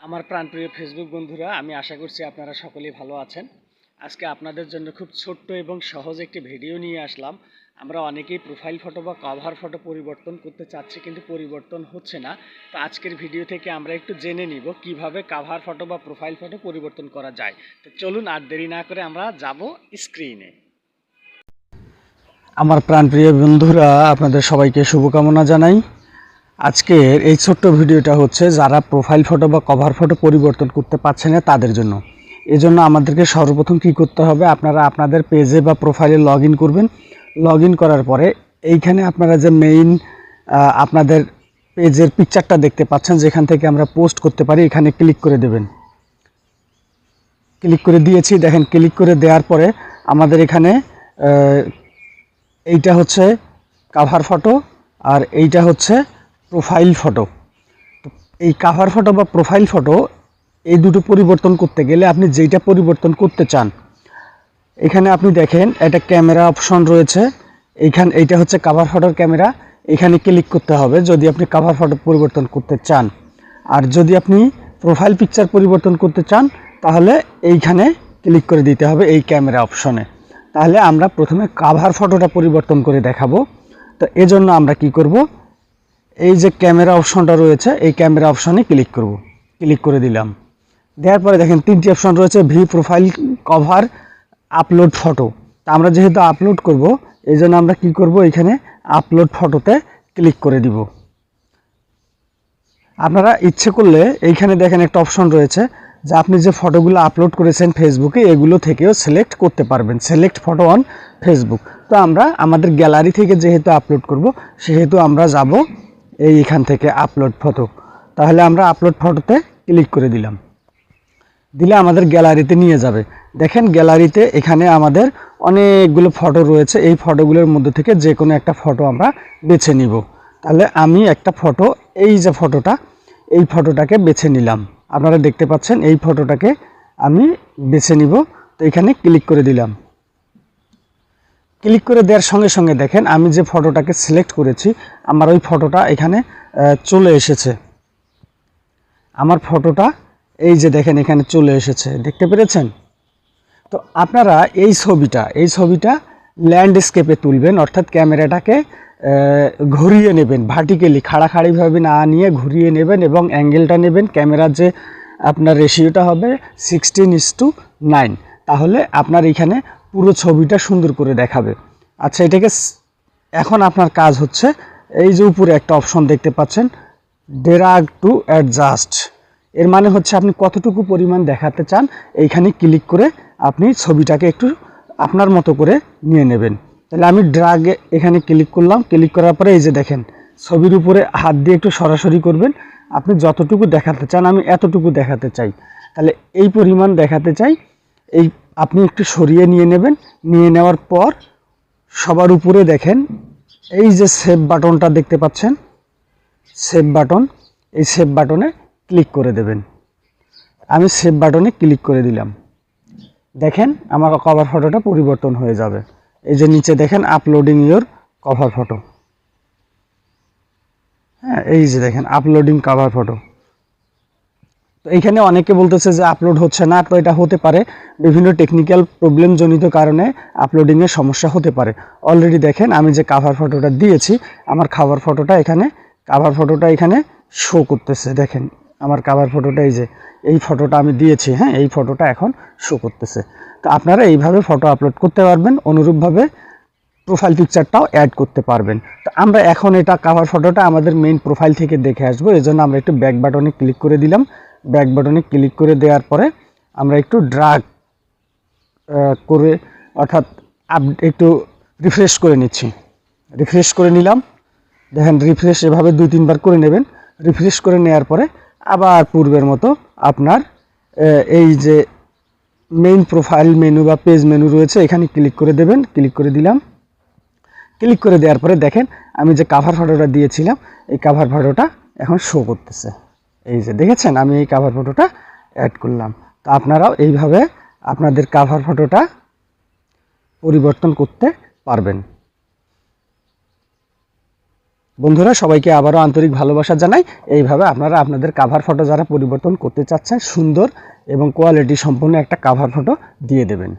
আমার প্রাণপ্রিয় ফেসবুক বন্ধুরা, আমি আশা করছি আপনারা সকলেই ভালো আছেন। আজকে আপনাদের জন্য খুব ছোট্ট এবং সহজ একটি ভিডিও নিয়ে আসলাম। আমরা অনেকেই প্রোফাইল ফটো বা কভার ফটো পরিবর্তন করতে চাচ্ছি কিন্তু পরিবর্তন হচ্ছে না। তো আজকের ভিডিও থেকে আমরা একটু জেনে নিব কীভাবে কাভার ফটো বা প্রোফাইল ফটো পরিবর্তন করা যায়। তো চলুন আর দেরি না করে আমরা যাব স্ক্রিনে আমার প্রাণপ্রিয় বন্ধুরা, আপনাদের সবাইকে শুভকামনা জানাই। আজকের এই ছোট্ট ভিডিওটা হচ্ছে যারা প্রোফাইল ফটো বা কভার ফটো পরিবর্তন করতে পারছে না তাদের জন্য। এজন্য আমাদেরকে সর্বপ্রথম কি করতে হবে, আপনারা আপনাদের পেজে বা প্রোফাইলে লগ করবেন। লগ করার পরে এইখানে আপনারা যে মেইন আপনাদের পেজের পিকচারটা দেখতে পাচ্ছেন, যেখান থেকে আমরা পোস্ট করতে পারি, এখানে ক্লিক করে দেবেন। ক্লিক করে দিয়েছি, দেখেন ক্লিক করে দেওয়ার পরে আমাদের এখানে এইটা হচ্ছে কাভার ফটো আর এইটা হচ্ছে প্রোফাইল ফটো তো এই কাভার ফটো বা প্রোফাইল ফটো এই দুটো পরিবর্তন করতে গেলে আপনি যেইটা পরিবর্তন করতে চান, এখানে আপনি দেখেন একটা ক্যামেরা অপশন রয়েছে। এইখান, এইটা হচ্ছে কাভার ফটোর ক্যামেরা এখানে ক্লিক করতে হবে যদি আপনি কাভার ফটো পরিবর্তন করতে চান। আর যদি আপনি প্রোফাইল পিকচার পরিবর্তন করতে চান, তাহলে এইখানে ক্লিক করে দিতে হবে এই ক্যামেরা অপশনে তাহলে আমরা প্রথমে কাভার ফটোটা পরিবর্তন করে দেখাবো। তো এজন্য আমরা কি করব? এই যে ক্যামেরা অপশনটা রয়েছে, এই ক্যামেরা অপশনে ক্লিক করব। ক্লিক করে দিলাম। দেওয়ার পরে দেখেন তিনটি অপশন রয়েছে, view profile cover, upload photo. তা আমরা যেহেতু আপলোড করব, এই জন্য আমরা কি করব, এখানে আপলোড ফটোতে ক্লিক করে দিব। আপনারা ইচ্ছে করলে এইখানে দেখেন একটা অপশন রয়েছে, যে আপনি যে ফটোগুলো আপলোড করেছেন ফেসবুকে এগুলো থেকেও সিলেক্ট করতে পারবেন। সিলেক্ট ফটো অন ফেসবুক তো আমরা আমাদের গ্যালারি থেকে যেহেতু আপলোড করব, সেহেতু আমরা যাব এই এখান থেকে আপলোড ফটো তাহলে আমরা আপলোড ফটোতে ক্লিক করে দিলাম। দিলে আমাদের গ্যালারিতে নিয়ে যাবে। দেখেন গ্যালারিতে এখানে আমাদের অনেকগুলো ফটো রয়েছে। এই ফটোগুলোর মধ্যে থেকে যে কোনো একটা ফটো আমরা বেছে নিব। তাহলে আমি একটা ফটো এই যে ফটোটা এই ফটোটাকে বেছে নিলাম। আপনারা দেখতে পাচ্ছেন, এই ফটোটাকে আমি বেছে নিব। তো এখানে ক্লিক করে দিলাম। ক্লিক করে দেওয়ার সঙ্গে সঙ্গে দেখেন, আমি যে ফটোটাকে সিলেক্ট করেছি, আমার ওই ফটোটা এখানে চলে এসেছে। আমার ফটোটা এই যে দেখেন, এখানে চলে এসেছে। দেখতে পেরেছেন? তো আপনারা এই ছবিটা এই ছবিটা ল্যান্ডস্কেপে তুলবেন, অর্থাৎ ক্যামেরাটাকে ঘুরিয়ে নেবেন ভার্টিক্যালি খাড়াখাড়িভাবে না নিয়ে ঘুরিয়ে নেবেন এবং অ্যাঙ্গেলটা নেবেন। ক্যামেরার যে আপনার রেশিওটা হবে সিক্সটিন ইস টু নাইন তাহলে আপনার এখানে পুরো ছবিটা সুন্দর করে দেখাবে। আচ্ছা এটাকে এখন আপনার কাজ হচ্ছে এই যে উপরে একটা অপশন দেখতে পাচ্ছেন ডেরাগ টু অ্যাডজাস্ট এর মানে হচ্ছে আপনি কতটুকু পরিমাণ দেখাতে চান, এইখানে ক্লিক করে আপনি ছবিটাকে একটু আপনার মতো করে নিয়ে নেবেন। তাহলে আমি ড্রাগ এখানে ক্লিক করলাম ক্লিক করার পরে এই যে দেখেন, ছবির উপরে হাত দিয়ে একটু সরাসরি করবেন। আপনি যতটুকু দেখাতে চান, আমি এতটুকু দেখাতে চাই। তাহলে এই পরিমাণ দেখাতে চাই, এই আপনি একটু সরিয়ে নিয়ে নেবেন। নিয়ে নেওয়ার পর সবার উপরে দেখেন, এই যে সেভ বাটনটা দেখতে পাচ্ছেন সেভ বাটন এই সেভ বাটনে ক্লিক করে দেবেন। আমি সেভ বাটনে ক্লিক করে দিলাম। দেখেন আমার কভার ফটোটা পরিবর্তন হয়ে যাবে। এই যে নিচে দেখেন আপলোডিং ইয়োর কভার ফটো হ্যাঁ এই যে দেখেন আপলোডিং কভার ফটো তো এইখানে অনেকে বলতেছে যে আপলোড হচ্ছে না, তো এটা হতে পারে। বিভিন্ন টেকনিক্যাল প্রবলেম জনিত কারণে আপলোডিংয়ের সমস্যা হতে পারে। অলরেডি দেখেন, আমি যে কাভার ফটোটা দিয়েছি, আমার খাবার ফটোটা এখানে কাভার ফটোটা এখানে শো করতেছে। দেখেন, আমার কাভার ফটোটা এই যে, এই ফটোটা আমি দিয়েছি হ্যাঁ এই ফটোটা এখন শো করতেছে। তো আপনারা এইভাবে ফটো আপলোড করতে পারবেন, অনুরূপভাবে প্রোফাইল পিকচারটাও অ্যাড করতে পারবেন। তো আমরা এখন এটা কাভার ফটোটা আমাদের মেইন প্রোফাইল থেকে দেখে আসব এই জন্য আমরা একটু ব্যাক বাটনে ক্লিক করে দিলাম। ব্যাক বাটনে ক্লিক করে দেওয়ার পরে আমরা একটু ড্রাগ করে, অর্থাৎ আপ একটু রিফ্রেশ করে নিচ্ছি। রিফ্রেশ করে নিলাম। দেখেন রিফ্রেশ এভাবে দুই, তিনবার করে নেবেন। রিফ্রেশ করে নেওয়ার পরে আবার পূর্বের মতো আপনার এই যে মেইন প্রোফাইল মেনু বা পেজ মেনু রয়েছে, এখানে ক্লিক করে দেবেন। ক্লিক করে দিলাম। ক্লিক করে দেওয়ার পরে দেখেন আমি যে কাভার ফটোটা দিয়েছিলাম, এই কাভার ফটোটা এখন শো করতেছে। এই যে দেখেছেন, আমি এই কাভার ফটোটা অ্যাড করলাম। তো আপনারাও এইভাবে আপনাদের কাভার ফটোটা পরিবর্তন করতে পারবেন। বন্ধুরা, সবাইকে আবারও আন্তরিক ভালোবাসা জানাই। এইভাবে আপনারা আপনাদের কাভার ফটো যারা পরিবর্তন করতে চাচ্ছেন, সুন্দর এবং কোয়ালিটি সম্পন্ন একটা কাভার ফটো দিয়ে দেবেন।